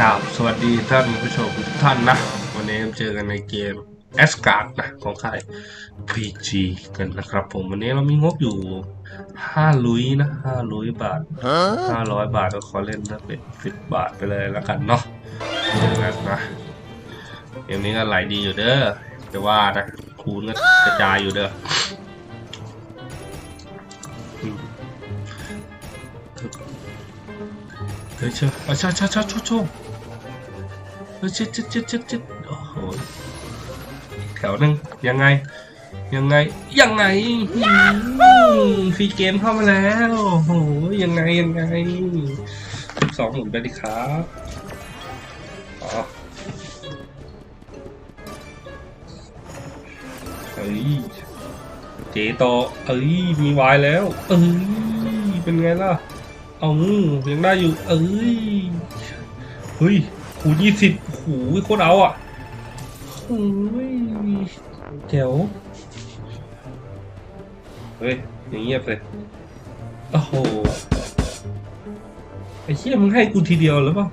ครับ สวัสดีท่านผู้ชมทุกท่านนะ วันนี้เจอกันในเกม a s g a r d นะของค่าย PG กันนะครับผมวันนี้เรามีงบอยู่ 5 ลุยนะ5ลุยบาท 500 บาทก็ขอเล่นนะเป็น 10 บาทไปเลยแล้วกันเนาะเจอกันนะเกมนี้ก็ไหลดีอยู่เด้อแต่ว่านะคูณก็กระจายอยู่เด้อเฮ้ยเชื่ออะช่าช่าช่าช่าช่า ช็ดเช็ดเช็ดเช็ดเช็ดโอ้โหแถวหนึ่งยังไง ยังไง ยังไงอืมฟรีเกมเข้ามาแล้วโอ้โหยังไงยังไงสองหมุนไปดิครับอ๋อเฮ้ยเจต่อเอ้ยมีวายแล้วเอ้ยเป็นไงล่ะเอายังได้อยู่เอ้ยเฮ้ย คูยี่สิบโอ้โหโคตรเอาอะโอ้ยแจ๋วเฮ้ยอย่างเงียบเลยโอ้โหไอ้เชี่ยมึงให้กูทีเดียวหรือเปล่า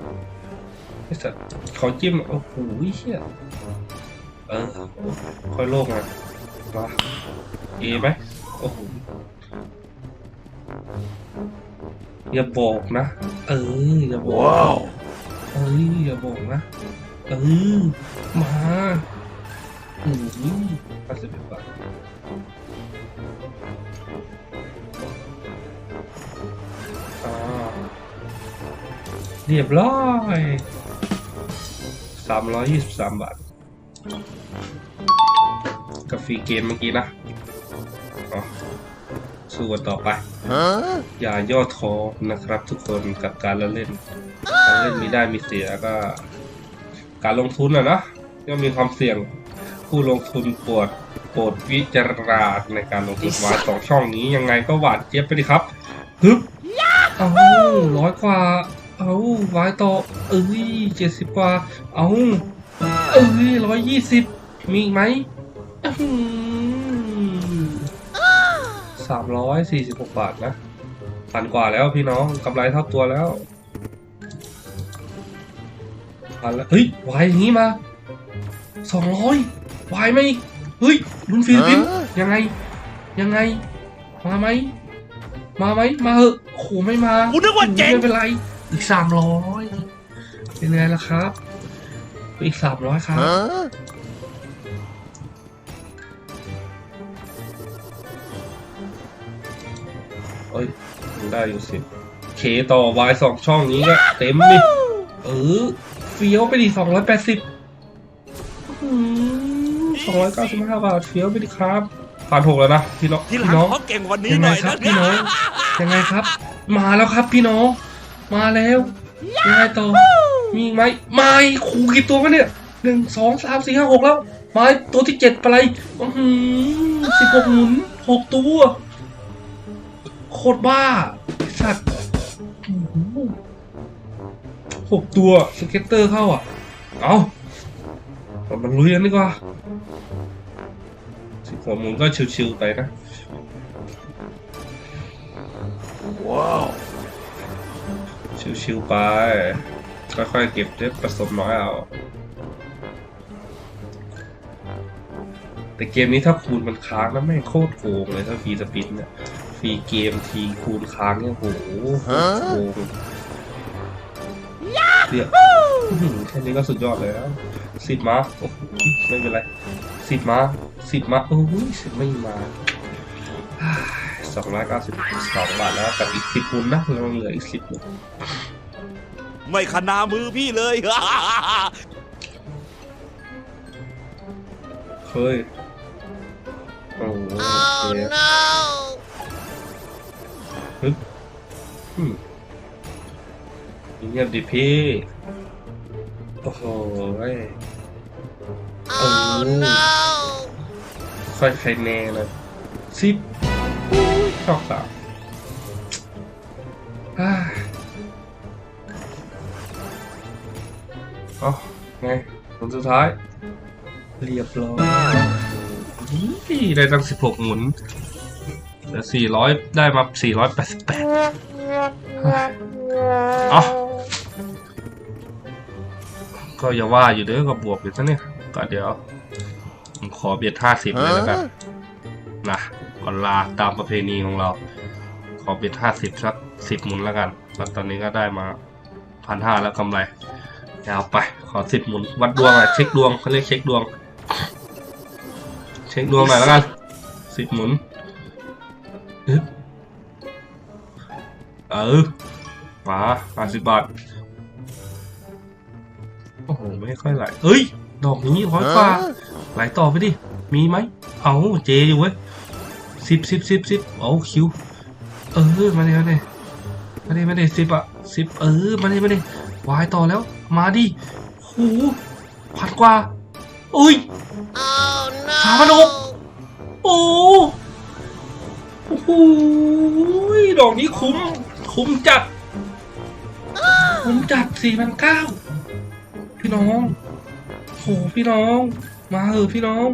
ไอ้สัสขอจิ้มโอ้โหเชี่ยเออค่อยโลกมามาเอไหมโอ้โหอย่าบอกนะ เอออย่าบอกว้าว เอ้ยอย่าบอกนะเออมาอืมห้าสิบเอ็ดบาทอ่าเรียบร้อยสามร้อยยี่สิบสามบาท กับฟรีเกมเมื่อกี้นะ สู้กันต่อไป อย่าย่อท้อนะครับทุกคนกับการละเล่นการเล่นมีได้มีเสียก็ การลงทุนอะนะย่อมมีความเสี่ยงผู้ลงทุนปวดโปรดวิจารณาในการลงทุนวายสองช่องนี้ยังไงก็หวานเจี๊ยบไปดิครับฮึบเอาร้อยกว่า เอาวายต่อ เอ้ยเจ็ดสิบกว่า เอาเอ้ยร้อยยี่สิบมีอีกไหมอื้อหือ สามร้อยสี่สิบหกบาทนะพันกว่าแล้วพี่น้องกำไรเท่าตัวแล้วพันแล้วเฮ้ยวายอย่างนี้มาสองร้อยวายไหมเฮ้ยลุนฟิลิปปินส์ยังไง ยังไง มาไหมมาไหมมาเหอะโอ้โหไม่มากูนึกว่าเจ๋งไม่เป็นไร อีกสามร้อยเป็นไงล่ะครับ อีกสามร้อยครับ เอ้ยยังได้อยู่สิเคต่อวายสองช่องนี้ก็เต็มดิเออเฟี้ยวไปดิสองร้อยแปดสิบสองร้อยเก้าสิบห้าบาทเฟี้ยวไปดิครับผ่านหกแล้วนะพี่น้องทีหลังพี่น้องเขาเก่งกวันนี้ยังหไงน่อยครันะบพี่น้องยังไงครับ มาแล้วครับพี่น้อง มาแล้วยังไงต่อมีอีกไหมไม่ขู่กี่ตัววะเนี่ยหนึ่งสองสามสี่ห้าหกแล้วไม้ตัวที่เจ็ดไปเลยอื้อหือสิบหกหมุนหกตัว โคตรบ้าไอ้สัตว์อื้อหือหกตัวสเก็ตเตอร์เข้าอะ เอาเรามันลุยกันดีกว่าสิบหกหมุนก็ชิวๆไปนะ ว้าว ชิวๆไป ค่อยๆเก็บเล็บผสมน้อยเอา แต่เกมนี้ถ้าคูณมันค้างแล้วแม่งโคตรโกงเลยถ้าฟรีสปินเนี่ย ฟรีเกมทีคูณค้างเนี่ยโหโคตรโกงเดี๋ยวอื้อหือแค่นี้ก็สุดยอดแล้วสิบมาโอ้โหไม่เป็นไรสิบมาสิบมาโอ้ยสิบไม่มาสองร้อยเก้าสิบสองบาทแล้วกับอีกสิบคูณนะเราเหลืออีกสิบหนึ่งไม่ขนามือพี่เลยเฮ้ยโอ้โหโอเค ฮึบอืมเงียบดิพี่ โอ้โหเว้ยเออค่อยใครแน่เลยสิบอู้ยชอบสามอ่าเอ๋อไงผลสุดท้าย เรียบร้อยนี่ได้ตั้งสิบหกหมุน แต่สี่ร้อยได้มาสี่ร้อยแปดสิบแปดอ๋อก็อย่าว่าอยู่เด้อก็บวกอยู่ซะเนี่ยก็เดี๋ยวผมขอเบียดห้าสิบเลยแล้วกันนะก่อนลาตามประเพณีของเรา ขอเบียดห้าสิบสักสิบหมุนแล้วกันแล้วตอนนี้ก็ได้มาพันห้าแล้วกำไรยาวไป ขอสิบหมุน วัดดวงอะเช็คดวงเขาเรียกเช็คดวง เช็คดวงหน่อยแล้วกันสิบหมุนอึ๊บ เออมาห้าสิบบาท โอ้โห ไม่ค่อยไหลเอ้ย ดอกนี้ร้อยกว่าไหลต่อไปดิ มีไหม เอาเจอยู่เว้ยสิบสิบสิบสิบเอาคิว เออ มาเลยมาเลยมาเลยมาเลยสิบอะสิบเออ มาเลยมาเลยวายต่อแล้ว มาดิโหพันกว่า อุ้ยสามพันหกโอ้ โอ้โหดอกนี้คุ้ม คุ้มจัด คุ้มจัดสี่พันเก้าพี่น้องโหพี่น้อง มาเถอะพี่น้อง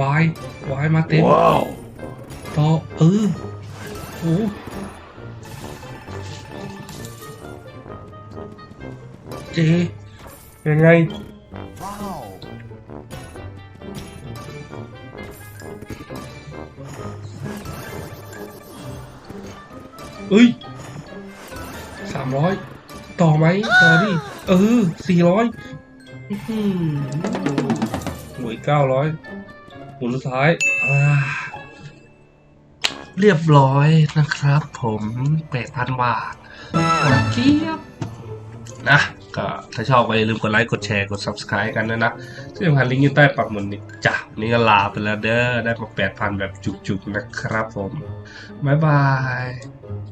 วายวายมาเต็มว้าวต่อเออโหเจยังไง เอ้ยสามร้อยต่อไหมต่อดิเออสี่ร้อยหวยเก้าร้อยหมุนสุดท้ายอ่าเรียบร้อยนะครับผมแปดพันบาทเจี๊ยบนะ ก็ถ้าชอบก็อย่าลืมกดไลค์ กดแชร์ กด subscribe กันด้วยนะที่สำคัญลิงก์อยู่ใต้ปักหมุดนี่จ้ะนนี่ก็ลาไปแล้วเด้อ ได้มาแปดพันแบบจุกๆ นะครับผม บ๊ายบาย